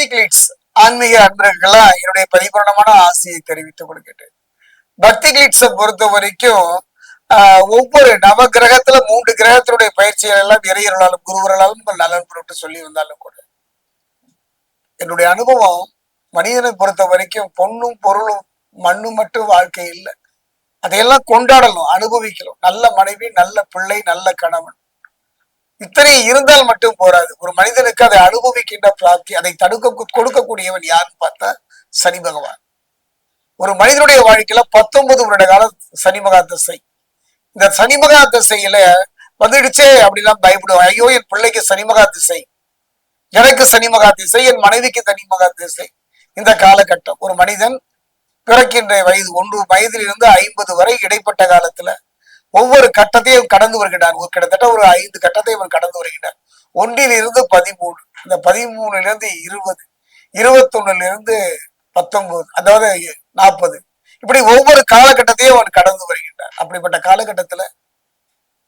பக்தி கிளிட்ஸ் ஆன்மீக அன்பர்கள்லாம் என்னுடைய பரிபூர்ணமான ஆசையை தெரிவித்துக் கொள்கிறேன் பக்தி கிளிட்ஸை பொறுத்த வரைக்கும் ஒவ்வொரு நவ கிரகத்துல மூன்று கிரகத்தினுடைய பயிற்சிகள் எல்லாம் இறையர்களாலும் குருவர்களாலும் நலன் பொருட்டு சொல்லி வந்தாலும் கூட. என்னுடைய அனுபவம் மனிதனை பொறுத்த வரைக்கும் பொண்ணும் பொருளும் மண்ணும் மட்டும் வாழ்க்கை இல்லை. அதையெல்லாம் கொண்டாடணும் அனுபவிக்கணும். நல்ல மனைவி நல்ல பிள்ளை நல்ல கணவன். இத்தனை இருந்தால் மட்டும் போராது. ஒரு மனிதனுக்கு அதை அனுபவிக்கின்ற பிராப்தி அதை தடுக்க கொடுக்கக்கூடியவன் யாருன்னு பார்த்தா சனி பகவான். ஒரு மனிதனுடைய வாழ்க்கையில பத்தொன்பது வருட கால சனி மகா திசை. இந்த சனி மகா திசையில வந்துடுச்சே அப்படிலாம் பயப்படுவான் ஐயோ என் பிள்ளைக்கு சனி மகா திசை. எனக்கு சனி மகா திசை என் மனைவிக்கு தனி மகா திசை. இந்த காலகட்டம். ஒரு மனிதன் பிறக்கின்ற வயது ஒன்று வயதிலிருந்து ஐம்பது வரை இடைப்பட்ட காலத்துல ஒவ்வொரு கட்டத்தையும் கடந்து வருகிறார் ஒரு கிட்டத்தட்ட ஒரு ஐந்து கட்டத்தை இவர் கடந்து வருகிறார் ஒன்றிலிருந்து பதிமூணு இந்த பதிமூணுல இருந்து இருபது இருபத்தொன்னுல இருந்து பத்தொன்பது அதாவது நாற்பது. இப்படி ஒவ்வொரு காலகட்டத்தையும் அவன் கடந்து வருகின்றார். அப்படிப்பட்ட காலகட்டத்துல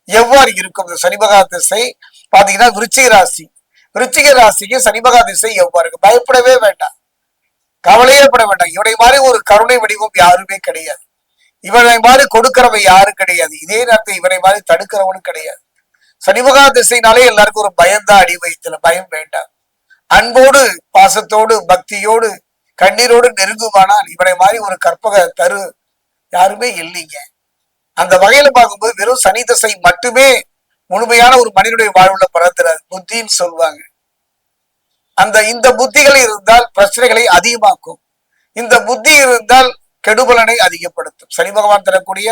எவ்வாறு இருக்கும்? இந்த சனிபகா திசை பாத்தீங்கன்னா விருச்சிக ராசி. விருச்சிக ராசிக்கு சனிபகா திசை எவ்வாறு இருக்கு பயப்படவே வேண்டாம். கவலையே பட வேண்டாம். இவனை மாதிரி ஒரு கருணை வடிவம் யாருமே கிடையாது. இவனை மாதிரி கொடுக்கிறவன் யாரும் கிடையாது. இதே நேரத்தை இவனை மாதிரி தடுக்கிறவனும் கிடையாது. சனிமுகா திசைனாலே எல்லாருக்கும் ஒரு பயம்தான் அடி வயிற்றுல பயம் வேண்டாம். அன்போடு பாசத்தோடு பக்தியோடு கண்ணீரோடு நெருங்குவானால் இவனை மாதிரி ஒரு கற்பக தரு யாருமே இல்லைங்க. அந்த வகையில பார்க்கும்போது வெறும் சனி திசை மட்டுமே முழுமையான ஒரு மனிதனுடைய வாழ்வுல பறந்துறாது புத்தின்னு சொல்லுவாங்க. அந்த இந்த புத்திகள் இருந்தால் பிரச்சனைகளை அதிகமாக்கும். இந்த புத்தி இருந்தால் கெடுபலனை அதிகப்படுத்தும். சனி பகவான் தரக்கூடிய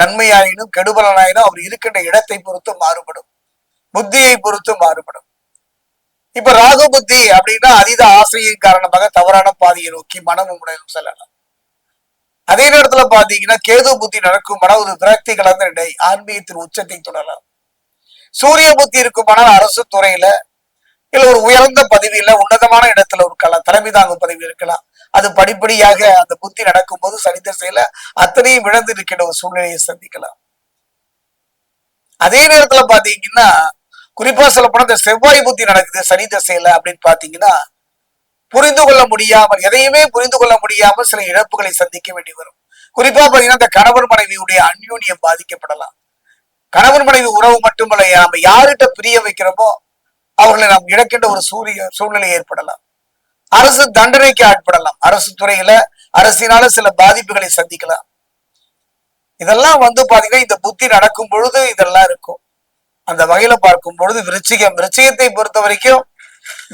நன்மையாயினும் கெடுபலனாயினும் அவர் இருக்கின்ற இடத்தை பொறுத்து மாறுபடும். புத்தியை பொறுத்து மாறுபடும். இப்ப ராகு புத்தி அப்படின்னா அதீத ஆசையின் காரணமாக தவறான பாதையை நோக்கி மனமும் உடலும் செல்லலாம். அதே நேரத்துல பாத்தீங்கன்னா கேது புத்தி நடக்குமானால் ஒரு விரக்தி கலந்த நிலை ஆன்மீகத்தின் உச்சத்தை தொடரலாம். சூரிய புத்தி இருக்குமானால் அரசு துறையில இல்ல ஒரு உயர்ந்த பதவியில உன்னதமான இடத்துல இருக்கலாம் தலைமை தாங்கும் பதவி இருக்கலாம். அது படிப்படியாக அந்த புத்தி நடக்கும்போது சனி திசையில அத்தனையும் இழந்து இருக்கின்ற ஒரு சூழ்நிலையை சந்திக்கலாம். அதே நேரத்துல பாத்தீங்கன்னா குறிப்பா சொல்ல போனா இந்த செவ்வாய் புத்தி நடக்குது சனி திசையில அப்படின்னு பாத்தீங்கன்னா புரிந்து கொள்ள முடியாமல் எதையுமே புரிந்து கொள்ள முடியாமல் சில இழப்புகளை சந்திக்க வேண்டி வரும். குறிப்பா பாத்தீங்கன்னா இந்த கணவன் மனைவியுடைய அந்யோன்யம் பாதிக்கப்படலாம். கணவன் மனைவி உறவு மட்டுமல்ல நம்ம யார்கிட்ட பிரிய வைக்கிறோமோ அவர்களை நாம் இழக்கின்ற ஒரு சூரிய சூழ்நிலை ஏற்படலாம். அரசு தண்டனைக்கு ஆட்படலாம். அரசு துறையில அரசினால சில பாதிப்புகளை சந்திக்கலாம். இதெல்லாம் வந்து பாத்தீங்கன்னா இந்த புத்தி நடக்கும் பொழுது இதெல்லாம் இருக்கும். அந்த வகையில பார்க்கும் பொழுது விருச்சிகம் விருச்சிகத்தை பொறுத்த வரைக்கும்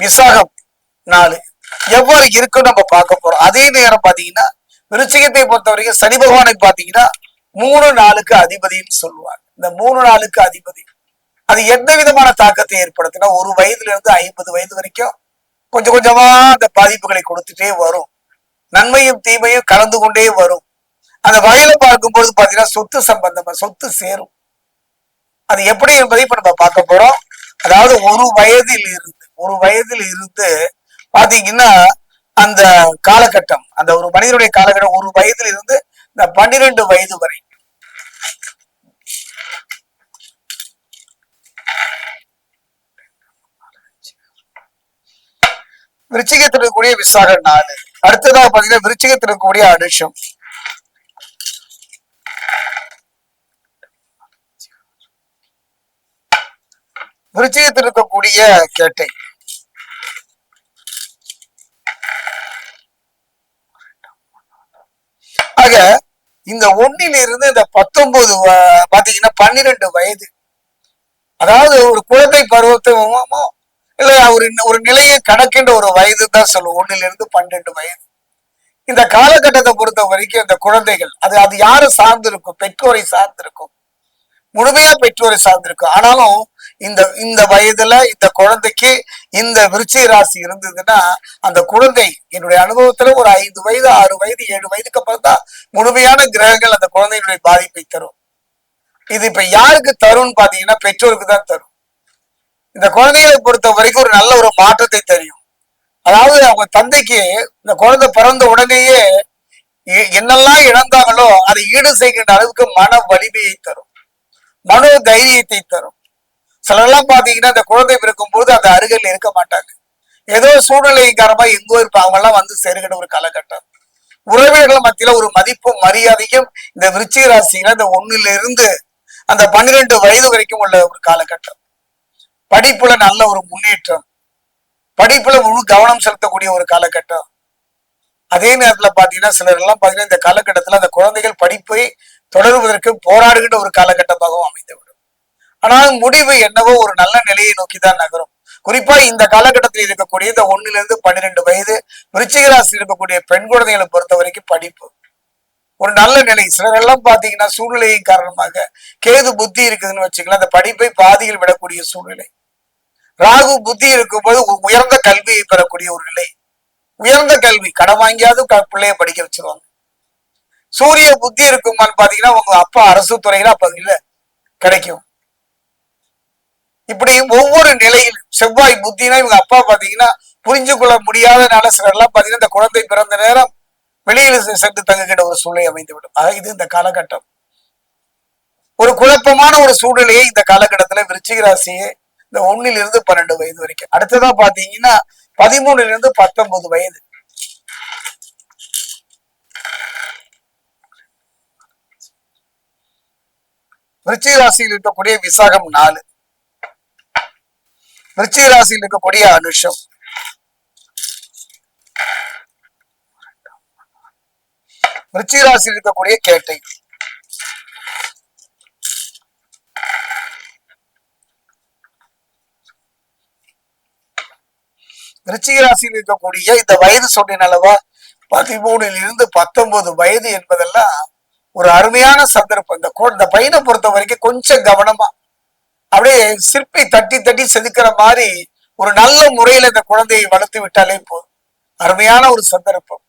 விசாகம் நாலு. எவ்வாறு இருக்கும் நம்ம பார்க்க போறோம். அதே நேரம் பாத்தீங்கன்னா விருச்சிகத்தை பொறுத்த வரைக்கும் சனி பகவானுக்கு பாத்தீங்கன்னா மூணு நாளுக்கு அதிபதின்னு சொல்லுவாங்க. இந்த மூணு நாளுக்கு அதிபதி. அது எந்த விதமான தாக்கத்தை ஏற்படுத்தினா ஒரு வயதுல இருந்து ஐம்பது வயது வரைக்கும் கொஞ்சம் கொஞ்சமா அந்த பாதிப்புகளை கொடுத்துட்டே வரும். நன்மையும் தீமையும் கலந்து கொண்டே வரும். அந்த வகையில பார்க்கும்போது பாத்தீங்கன்னா சொத்து சம்பந்தமா சொத்து சேரும். அது எப்படி என்பதை இப்ப நம்ம பார்க்க போறோம். அதாவது ஒரு வயதில் இருந்து ஒரு வயதில் இருந்து பாத்தீங்கன்னா அந்த காலகட்டம் அந்த ஒரு மனிதனுடைய காலகட்டம் ஒரு வயதில் இருந்து இந்த பன்னிரெண்டு வயது வரை விருச்சிகத்தில் இருக்கக்கூடிய விசாக நாலு. அடுத்ததாக பாத்தீங்கன்னா விருச்சிகத்தில் இருக்கக்கூடிய அனுஷம். விருச்சிகத்தில் இருக்கக்கூடிய கேட்டை. ஆக இந்த ஒன்னில இருந்து இந்த பத்தொன்பது பாத்தீங்கன்னா பன்னிரெண்டு வயது. அதாவது ஒரு குழந்தை பருவத்தை இல்ல ஒரு ஒரு நிலையை கடக்கின்ற ஒரு வயது தான் சொல்லுவோம். ஒன்னுல இருந்து பன்னெண்டு வயது. இந்த காலகட்டத்தை பொறுத்த வரைக்கும் இந்த குழந்தைகள் அது அது யாரை சார்ந்திருக்கும்? பெற்றோரை சார்ந்திருக்கும். முழுமையா பெற்றோரை சார்ந்திருக்கும். ஆனாலும் இந்த இந்த வயதுல இந்த குழந்தைக்கு இந்த விருச்சிக ராசி இருந்ததுன்னா அந்த குழந்தை என்னுடைய அனுபவத்துல ஒரு ஐந்து வயது ஆறு வயது ஏழு வயதுக்கு அப்புறம் தான் முழுமையான கிரகங்கள் அந்த குழந்தையினுடைய பாதிப்பை தரும். இது இப்ப யாருக்கு தரும்னு பாத்தீங்கன்னா பெற்றோருக்கு தான் தரும். இந்த குழந்தைகளை பொறுத்த வரைக்கும் ஒரு நல்ல ஒரு மாற்றத்தை தெரியும். அதாவது அவங்க தந்தைக்கு இந்த குழந்தை பிறந்த உடனேயே எ- என்னெல்லாம் இழந்தாங்களோ அதை ஈடு செய்கின்ற அளவுக்கு மன வலிமையை தரும். மனோ தைரியத்தை தரும். சிலரெல்லாம் பாத்தீங்கன்னா இந்த குழந்தை பிறக்கும் போது அந்த அருகில் இருக்க மாட்டாங்க. ஏதோ சூழ்நிலை எங்கோ இருப்பாங்க. அவங்க எல்லாம் வந்து சேருகிற ஒரு காலகட்டம். உறவினர்கள் மத்தியில ஒரு மதிப்பும் மரியாதையும் இந்த விருச்சிக ராசியில இந்த ஒண்ணுல இருந்து அந்த பன்னிரெண்டு வயது வரைக்கும் உள்ள ஒரு காலகட்டம். படிப்புல நல்ல ஒரு முன்னேற்றம். படிப்புல முழு கவனம் செலுத்தக்கூடிய ஒரு காலகட்டம். அதே நேரத்துல பாத்தீங்கன்னா சிலர் எல்லாம் பாத்தீங்கன்னா இந்த காலகட்டத்துல அந்த குழந்தைகள் படிப்பை தொடருவதற்கு போராடுகின்ற ஒரு காலகட்டமாகவும் அமைந்துவிடும். ஆனால் முடிவு என்னவோ ஒரு நல்ல நிலையை நோக்கி தான் நகரும். குறிப்பா இந்த காலகட்டத்தில் இருக்கக்கூடிய இந்த ஒண்ணுல இருந்து பன்னிரெண்டு வயது விருச்சிக இருக்கக்கூடிய பெண் குழந்தைகளை பொறுத்த வரைக்கும் படிப்பு. ஒரு நல்ல நிலை. சிலர் எல்லாம் பாத்தீங்கன்னா சூழ்நிலையின் காரணமாக கேது புத்தி இருக்குதுன்னு வச்சுக்கலாம் அந்த படிப்பை பாதியில் விடக்கூடிய சூழ்நிலை. ராகு புத்தி இருக்கும்போது உ- உயர்ந்த கல்வியை பெறக்கூடிய ஒரு நிலை. உயர்ந்த கல்வி கடன் வாங்கியாவது க- பிள்ளைய படிக்க வச்சிருவாங்க. சூரிய புத்தி இருக்குமான்னு பாத்தீங்கன்னா உங்க அப்பா அரசு துறையில அப்ப இல்ல கிடைக்கும். இப்படி ஒவ்வொரு நிலையிலும் செவ்வாய் புத்தினா இவங்க அப்பா பாத்தீங்கன்னா புரிஞ்சு கொள்ள முடியாதனால சிலர்லாம் பாத்தீங்கன்னா இந்த குழந்தை பிறந்த நேரம் வெளியில் சென்று தங்குகின்ற ஒரு சூழ்நிலை அமைந்துவிடும். ஆக இது இந்த காலகட்டம். ஒரு குழப்பமான ஒரு சூழ்நிலையை இந்த காலகட்டத்துல விருச்சிகராசியே இந்த ஒண்ணில இருந்து பன்னெண்டு வயது வரைக்கும். அடுத்ததா பாத்தீங்கன்னா பதிமூணுல இருந்து பத்தொன்பது வயது. விருச்சிக ராசியில் இருக்கக்கூடிய விசாகம் நாலு. விருச்சிக ராசியில் இருக்கக்கூடிய அனுஷம். விருச்சிக ராசியில் இருக்கக்கூடிய கேட்டை. விருச்சிக ராசியில் இருக்கக்கூடிய இந்த வயது சொன்னேன் அல்லவா பதிமூணுல இருந்து பத்தொன்பது வயது என்பதெல்லாம் ஒரு அருமையான சந்தர்ப்பம். இந்த இந்த பையனை பொறுத்த வரைக்கும் கொஞ்சம் கவனமா அப்படியே சிற்பி தட்டி தட்டி செதுக்கிற மாதிரி ஒரு நல்ல முறையில இந்த குழந்தையை வளர்த்து விட்டாலே போதும். அருமையான ஒரு சந்தர்ப்பம்.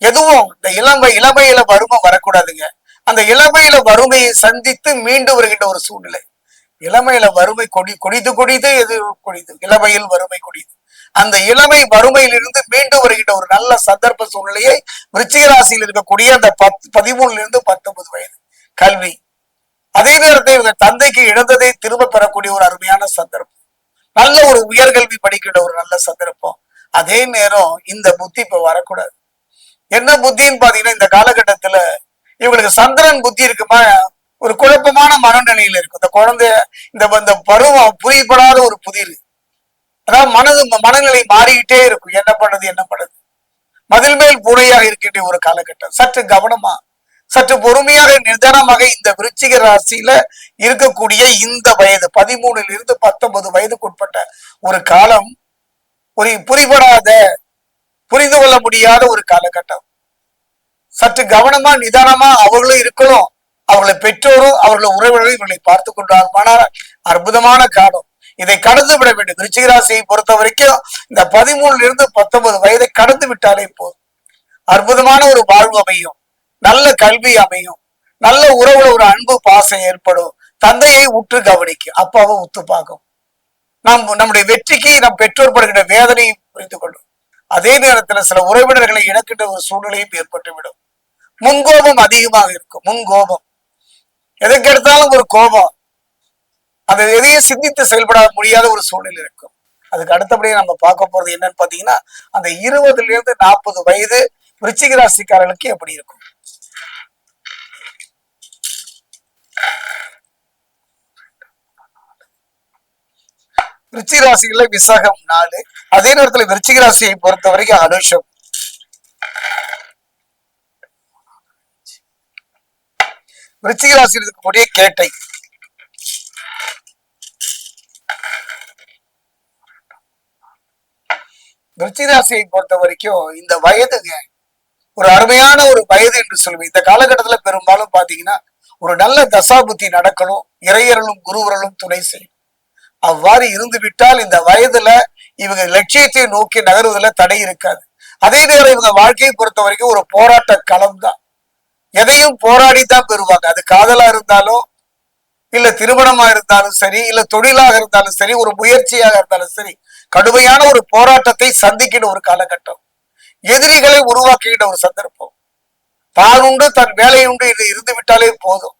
எதுவும் இந்த இளமை இளமையில வறுமை வரக்கூடாதுங்க. அந்த இளமையில வறுமையை சந்தித்து மீண்டு வருகின்ற ஒரு சூழ்நிலை. இளமையில வறுமை கொடி கொடிது கொடிது எது கொடிது? இளமையில் வறுமை கொடிது. அந்த இளமை வறுமையிலிருந்து மீண்டு வருகின்ற ஒரு நல்ல சந்தர்ப்ப சூழ்நிலையை விருச்சிகராசியில் இருக்கக்கூடிய அந்த பத் பதிமூணுல இருந்து பத்தொன்பது வயது கல்வி. அதே நேரத்தில் இவங்க தந்தைக்கு இழந்ததை திரும்ப பெறக்கூடிய ஒரு அருமையான சந்தர்ப்பம். நல்ல ஒரு உயர்கல்வி படிக்கின்ற ஒரு நல்ல சந்தர்ப்பம். அதே நேரம் இந்த புத்தி இப்ப வரக்கூடாது. என்ன புத்தின்னு பாத்தீங்கன்னா இந்த காலகட்டத்துல இவங்களுக்கு சந்திரன் புத்தி இருக்குமா? ஒரு குழப்பமான மனநிலையில இருக்கும். இந்த குழந்தை இந்த இந்த பருவம் புரியப்படாத ஒரு புதிர். அதாவது மனது மனநிலை மாறிக்கிட்டே இருக்கும். என்ன பண்ணுது என்ன பண்ணுது? மதில் மேல் பூனையாக இருக்கின்ற ஒரு காலகட்டம். சற்று கவனமா சற்று பொறுமையாக நிதானமாக இந்த விருச்சிக ராசியில இருக்கக்கூடிய இந்த வயது பதிமூணுல இருந்து பத்தொன்பது வயதுக்குட்பட்ட ஒரு காலம் ஒரு புரிபடாத புரிந்து கொள்ள முடியாத ஒரு காலகட்டம். சற்று கவனமா நிதானமா அவர்களும் இருக்கணும் அவர்களை பெற்றோரும் அவர்களை உறவினரும் இவர்களை பார்த்து கொண்டார் அற்புதமான காலம். இதை கடந்து விட வேண்டும். விருச்சிக ராசியை பொறுத்த வரைக்கும் இந்த பதிமூணுல இருந்து பத்தொன்பது வயதை கடந்து விட்டாலே போதும். அற்புதமான ஒரு வாழ்வு அமையும். நல்ல கல்வி அமையும். நல்ல உறவுல ஒரு அன்பு பாசம் ஏற்படும். தந்தையை உற்று கவனிக்கும். அப்பாவை உத்து பார்க்கும். நாம் நம்முடைய வெற்றிக்கு நம் பெற்றோர் படுகின்ற வேதனையை புரிந்து கொள்ளும். அதே நேரத்துல சில உறவினர்களை இழக்கின்ற ஒரு சூழ்நிலையும் ஏற்பட்டுவிடும். முன்கோபம் அதிகமாக இருக்கும். முன்கோபம். எதற்கு எடுத்தாலும் ஒரு கோபம். அந்த எதையும் சிந்தித்து செயல்பட முடியாத ஒரு சூழ்நிலை இருக்கும். அதுக்கு அடுத்தபடியே நம்ம பார்க்க போறது என்னன்னு பாத்தீங்கன்னா அந்த இருபதுல இருந்து நாற்பது வயது விருச்சிக ராசிக்காரர்களுக்கு எப்படி இருக்கும்? விருச்சிக விசகம் விசாகம் நாலு. அதே நேரத்துல விருச்சிக ராசியை பொறுத்த வரைக்கும் அனுஷம். விருச்சிக ராசியில் இருக்கக்கூடிய கேட்டை. விருச்சிகராசியை பொறுத்த வரைக்கும் இந்த வயதுங்க ஒரு அருமையான ஒரு வயது என்று சொல்லுவேன். இந்த காலகட்டத்துல பெரும்பாலும் பாத்தீங்கன்னா ஒரு நல்ல தசாபுத்தி நடக்கணும். இறையர்களும் குருவர்களும் துணை செய்யும் அவ்வாறு இருந்து விட்டால் இந்த வயதுல இவங்க லட்சியத்தை நோக்கி நகருவதில் தடை இருக்காது. அதே நேரம் இவங்க வாழ்க்கையை பொறுத்த வரைக்கும் ஒரு போராட்ட களம் தான் எதையும் போராடி தான் பெறுவாங்க. அது காதலா இருந்தாலும் இல்ல திருமணமா இருந்தாலும் சரி இல்ல தொழிலாக இருந்தாலும் சரி ஒரு முயற்சியாக இருந்தாலும் சரி கடுமையான ஒரு போராட்டத்தை சந்திக்கிற ஒரு காலகட்டம். எதிரிகளை உருவாக்குகின்ற ஒரு சந்தர்ப்பம். தான் உண்டு தன் வேலை உண்டு இது இருந்து விட்டாலே போதும்.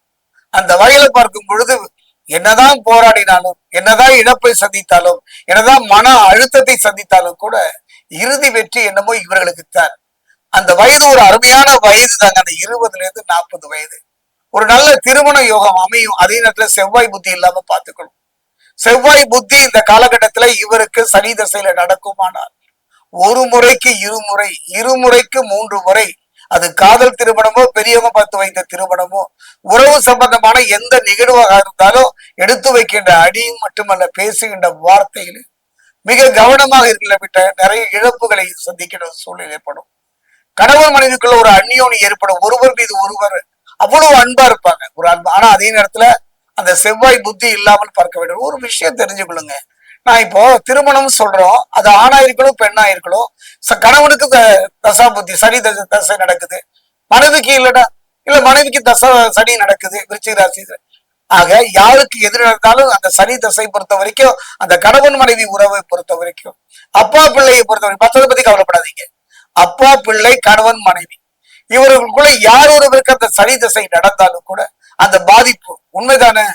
அந்த வகையில பார்க்கும் பொழுது என்னதான் போராடினாலும் என்னதான் இழப்பை சந்தித்தாலும் என்னதான் மன அழுத்தத்தை சந்தித்தாலும் கூட இறுதி வெற்றி என்னமோ இவர்களுக்கு தான். அந்த வயது ஒரு அருமையான வயது தாங்க. அந்த இருபதுல இருந்து நாற்பது வயது. ஒரு நல்ல திருமண யோகம் அமையும். அதே நேரத்துல செவ்வாய் புத்தி இல்லாம பார்த்துக்கணும். செவ்வாய் புத்தி இந்த காலகட்டத்துல இவருக்கு சனி தசையில நடக்குமானால் ஒரு முறைக்கு இருமுறை இருமுறைக்கு மூன்று முறை அது காதல் திருமணமோ பெரியவங்க பார்த்து வைத்த திருமணமோ உறவு சம்பந்தமான எந்த நிகழ்வாக இருந்தாலும் எடுத்து வைக்கின்ற அடியும் மட்டுமல்ல பேசுகின்ற வார்த்தையில் மிக கவனமாக இருக்கலவிட்ட நிறைய இழப்புகளை சந்திக்கிற சூழ்நிலை ஏற்படும். கணவன் மனைவிக்குள்ள ஒரு அந்யோனி ஏற்படும். ஒருவர் மீது ஒருவர் அவ்வளவு அன்பா இருப்பாங்க. ஒரு அன்பு. ஆனா அதே நேரத்துல அந்த செவ்வாய் புத்தி இல்லாமல் பார்க்க வேண்டும். ஒரு விஷயம் தெரிஞ்சுக்கொள்ளுங்க. நான் இப்போ திருமணம் சொல்றோம். அது ஆணா இருக்கணும் பெண்ணா இருக்கணும் கணவனுக்கு தசா புத்தி சனி தசை தசை நடக்குது. மனைவிக்கு இல்லடா இல்ல மனைவிக்கு தசை சனி நடக்குது விருச்சிக ராசி. ஆக யாருக்கு எது நடந்தாலும் அந்த சனி தசை பொறுத்த வரைக்கும் அந்த கணவன் மனைவி உறவை பொறுத்த வரைக்கும் அப்பா பிள்ளையை பொறுத்த வரைக்கும் மற்றதை பத்தி கவலைப்படாதீங்க. அப்பா பிள்ளை கணவன் மனைவி. இவர்களுக்குள்ள யார் ஒருவருக்கு அந்த சனி தசை நடந்தாலும் கூட அந்த பாதிப்பு உண்மைதானே?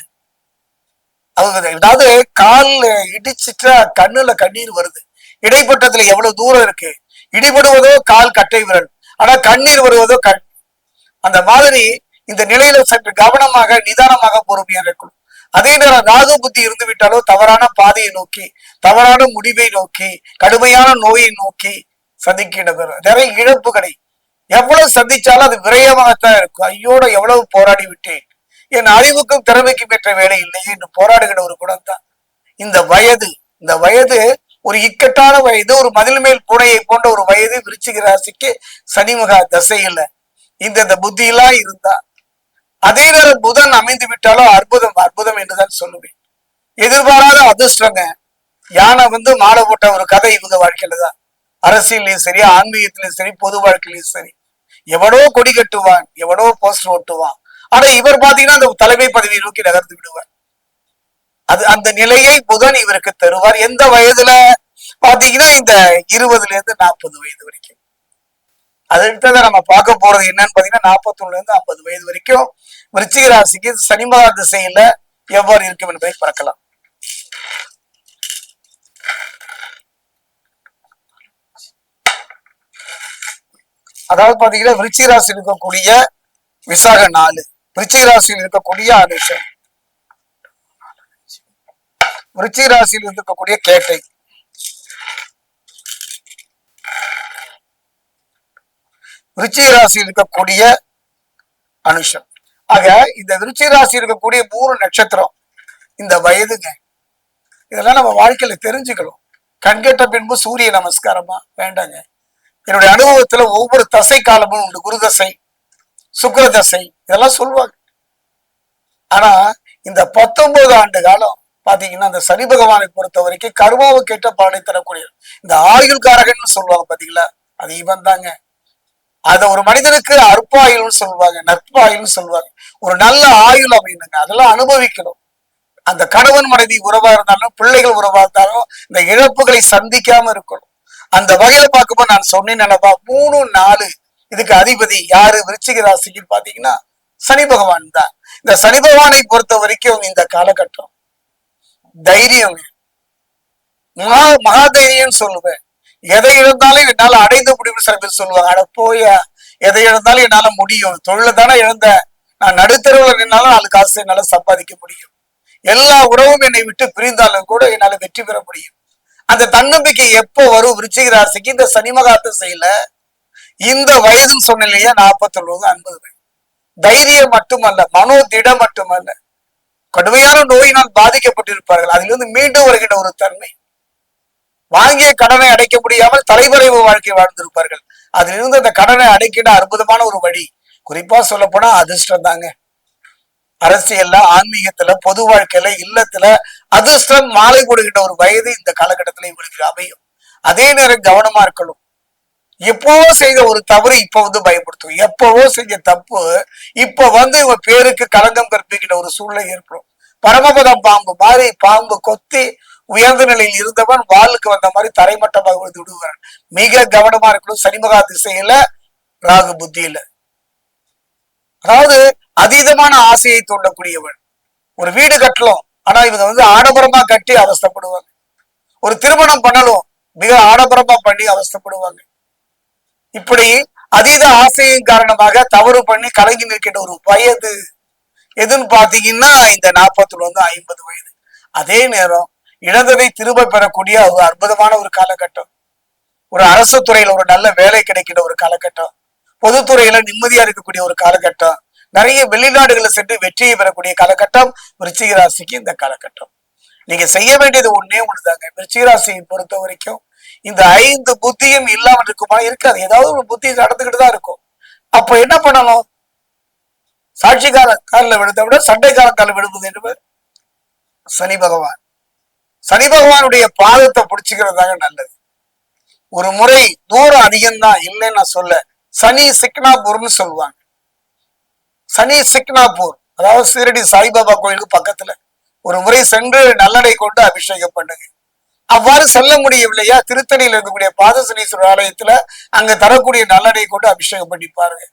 அது அதாவது கால் இடிச்சுட்டா கண்ணுல கண்ணீர் வருது. இடைப்பட்டத்துல எவ்வளவு தூரம் இருக்கு? இடிபடுவதோ கால் கட்டை விரல். ஆனா கண்ணீர் வருவதோ கண். அந்த மாதிரி இந்த நிலையில சற்று கவனமாக நிதானமாக பொறுமையாக இருக்கணும். அதே நேரம் ராகு புத்தி இருந்து விட்டாலோ தவறான பாதையை நோக்கி தவறான முடிவை நோக்கி கடுமையான நோயை நோக்கி சந்திக்கின்றது நிறைய இழப்புகளை. எவ்வளவு சந்திச்சாலும் அது விரயமாகத்தான் இருக்கும். ஐயோட எவ்வளவு போராடி விட்டேன். என் அறிவுக்கும் திறமைக்கும் பெற்ற வேலை இல்லையே என்று போராடுகிற ஒரு குணம் தான் இந்த வயது இந்த வயது ஒரு இக்கட்டான வயது ஒரு மதில் மேல் பூனையை போன்ற ஒரு வயது விருச்சிக ராசிக்கு சனிமுகா தசை இல்லை இந்த இந்த புத்தியெல்லாம் இருந்தா அதே நேரம் புதன் அமைந்து விட்டாலோ அற்புதம் அற்புதம் என்றுதான் சொல்லுவேன். எதிர்பாராத அதிர்ஷ்டங்க. யானை வந்து மாலை போட்ட ஒரு கதை இவங்க வாழ்க்கையில தான். அரசியலையும் சரி ஆன்மீகத்திலையும் சரி பொது வாழ்க்கையிலையும் சரி. எவனோ கொடி கட்டுவான் எவனோ போஸ்டர் ஓட்டுவான். ஆனா இவர் பாத்தீங்கன்னா அந்த தலைமை பதவியை நோக்கி நகர்ந்து விடுவார். அது அந்த நிலையை புதன் இவருக்கு தருவார். எந்த வயதுல? பாத்தீங்கன்னா இந்த இருபதுல இருந்து நாற்பது வயது வரைக்கும். அடுத்ததை நம்ம பார்க்க போறது என்னன்னு பாத்தீங்கன்னா நாற்பத்தொன்னுல இருந்து ஐம்பது வயது வரைக்கும் விருச்சிக ராசிக்கு சனிமகா திசையில எவ்வாறு இருக்கும் என்பதை பார்க்கலாம். அதாவது பாத்தீங்கன்னா விருச்சிக ராசி இருக்கக்கூடிய விசாக நாலு. விருச்சிக ராசியில் இருக்கக்கூடிய அனுஷம் விருச்சிக ராசியில் இருக்கக்கூடிய கேட்டை. விருச்சிக ராசியில் இருக்கக்கூடிய அனுஷம். ஆக இந்த விருச்சிக ராசி இருக்கக்கூடிய மூணு நட்சத்திரம் இந்த வயதுங்க இதெல்லாம் நம்ம வாழ்க்கையில தெரிஞ்சுக்கணும். கண்கெட்ட பின்பு சூரிய நமஸ்காரமா வேண்டாங்க. என்னுடைய அனுபவத்துல ஒவ்வொரு தசை காலமும் உண்டு. குரு தசை சுக்கிர தசை இதெல்லாம் சொல்லுவாங்க. ஆனா இந்த பத்தொன்பது ஆண்டு காலம் பாத்தீங்கன்னா அந்த சனி பகவானை பொறுத்த வரைக்கும் கருமாவை கேட்ட பலனை தரக்கூடிய இந்த ஆயுள் காரகன் சொல்லுவாங்க பாத்தீங்களா? அது இவன் தாங்க. அத ஒரு மனிதனுக்கு அற்பாயுள்னு சொல்லுவாங்க நற்பாயுள்னு சொல்லுவாங்க. ஒரு நல்ல ஆயுள் அப்படின்னுங்க அதெல்லாம் அனுபவிக்கணும். அந்த கணவன் மனைவி உறவா இருந்தாலும் பிள்ளைகள் உறவா இருந்தாலும் இந்த இழப்புகளை சந்திக்காம இருக்கணும். அந்த வகையில பார்க்கும்போது நான் சொன்னேன் நினைப்பா மூணு நாலு இதுக்கு அதிபதி யாரு? விருச்சிக ராசிக்கு பாத்தீங்கன்னா சனி பகவான் தான். இந்த சனி பகவானை பொறுத்த வரைக்கும் இந்த காலகட்டம் தைரியம் மகா மகா தைரியம் சொல்லுவேன். எதை இழந்தாலும் என்னால அடைந்து முடியும்னு சில பேர் சொல்லுவாங்க. அட போய எதை இழந்தாலும் என்னால முடியும். தொழில தானே இழந்த. நான் நடுத்தருவில் நின்னாலும் நாலு காசு என்னால சம்பாதிக்க முடியும். எல்லா உறவும் என்னை விட்டு பிரிந்தாலும் கூட என்னால வெற்றி பெற முடியும். அந்த தன்னம்பிக்கை எப்போ வரும்? விருச்சிக ராசிக்கு இந்த சனிமகாத்த செய்யல இந்த வயதுன்னு சொன்ன இல்லையா நாற்பத்தொன்பது ஐம்பது வயது. தைரியம் மட்டுமல்ல மனோ திடம் மட்டுமல்ல. கடுமையான நோயினால் பாதிக்கப்பட்டிருப்பார்கள். அதிலிருந்து மீண்டும் வருகின்ற ஒரு தன்மை. வாங்கிய கடனை அடைக்க முடியாமல் தலைமறைவு வாழ்க்கை வாழ்ந்திருப்பார்கள். அதிலிருந்து அந்த கடனை அடைக்கின்ற அற்புதமான ஒரு வழி. குறிப்பா சொல்ல போனா அதிர்ஷ்டம் தாங்க. அரசியல்ல ஆன்மீகத்துல பொது வாழ்க்கையில இல்லத்துல அதிர்ஷ்டம் மாலை போடுகின்ற ஒரு வயது இந்த காலகட்டத்துல இவங்களுக்கு அமையும். அதே நேரம் கவனமா இருக்கணும். எப்பவோ செய்த ஒரு தவறு இப்ப வந்து பயப்படுத்தும் எப்பவோ செஞ்ச தப்பு இப்ப வந்து இவங்க பேருக்கு களங்கம் கற்பிக்கிற ஒரு சூழ்நிலை ஏற்படும். பரமபதம் பாம்பு மாதிரி பாம்பு கொத்தி உயர்ந்த நிலையில் இருந்தவன் வாளுக்கு வந்த மாதிரி தரைமட்டமாக விழுந்து விடுவான் மிக கவனமா இருக்கணும். சனிமகா திசையில ராகு புத்தியில. அதாவது அதீதமான ஆசையை தூண்டக்கூடியவன். ஒரு வீடு கட்டலாம். ஆனா இவங்க வந்து ஆடம்பரமா கட்டி அவஸ்தப்படுவாங்க. ஒரு திருமணம் பண்ணலும். மிக ஆடம்பரமா பண்ணி அவஸ்தப்படுவாங்க. இப்படி அதீத ஆசையின் காரணமாக தவறு பண்ணி கலங்கி நிற்கின்ற ஒரு வயது எதுன்னு பாத்தீங்கன்னா இந்த நாற்பத்துல வந்து ஐம்பது வயது. அதே நேரம் இழந்ததை திரும்ப பெறக்கூடிய ஒரு அற்புதமான ஒரு காலகட்டம். ஒரு அரசு துறையில ஒரு நல்ல வேலை கிடைக்கிற ஒரு காலகட்டம். பொதுத்துறையில நிம்மதியா இருக்கக்கூடிய ஒரு காலகட்டம். நிறைய வெளிநாடுகளை சென்று வெற்றியை பெறக்கூடிய காலகட்டம் விருச்சிக ராசிக்கு இந்த காலகட்டம். நீங்க செய்ய வேண்டியது ஒண்ணே ஒண்ணுதாங்க. விருச்சிக ராசியை பொறுத்த வரைக்கும் இந்த ஐந்து புத்தியும் இல்லாமல் இருக்குமா? இருக்காது. ஏதாவது ஒரு புத்தி நடந்துகிட்டு தான் இருக்கும். அப்ப என்ன பண்ணணும்? சாட்சிக்கார காலில் விழுந்த விட சண்டைக்கார காலில் விழுந்தது என்று சனி பகவான். சனி பகவானுடைய பாதத்தை பிடிச்சுக்கிறதாங்க நல்லது. ஒரு முறை தூரம் அதிகம்தான் இல்லைன்னு நான் சொல்ல. சனி சிக்னாபூர்னு சொல்லுவாங்க. சனி சிக்னாபூர் அதாவது சீரடி சாய்பாபா கோயிலுக்கு பக்கத்துல ஒரு முறை சென்று நல்லடை கொண்டு அபிஷேகம் பண்ணுங்க. அவ்வாறு செல்ல முடியவில்லையா? திருத்தணியில் இருக்கக்கூடிய பாதசனீஸ்வரர் ஆலயத்துல அங்க தரக்கூடிய நல்லடை கொண்டு அபிஷேகம் பண்ணிப்பாருங்க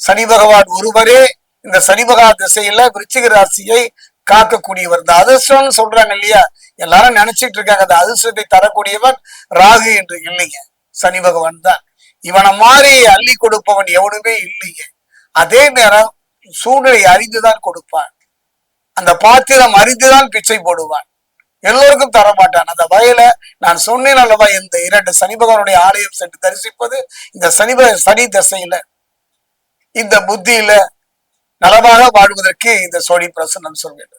சனி பகவான் ஒருவரே இந்த சனி பகவா திசையில விருச்சிக ராசியை காக்கக்கூடியவர். இந்த அதிர்ஷ்டம்னு சொல்றாங்க இல்லையா? எல்லாரும் நினைச்சிட்டு இருக்காங்க அந்த அதிர்ஷ்டத்தை தரக்கூடியவன் ராகு என்று இல்லைங்க. சனி பகவான் தான். இவனை மாதிரி அள்ளி கொடுப்பவன் எவனுமே இல்லைங்க. அதே நேரம் சூழ்நிலை அறிந்துதான் கொடுப்பான். அந்த பாத்திரம் அறிந்துதான் பிச்சை போடுவான். எல்லோருக்கும் தர மாட்டான் அந்த வகையில நான் சொன்னேன் அல்லவா இந்த இரண்டு சனி பகவானுடைய ஆலயம் சென்று தரிசிப்பது இந்த சனி சனி திசையில இந்த புத்தியில நலமாக வாழ்வதற்கு இந்த சோழி பிரசன்னம் சொல்கிறது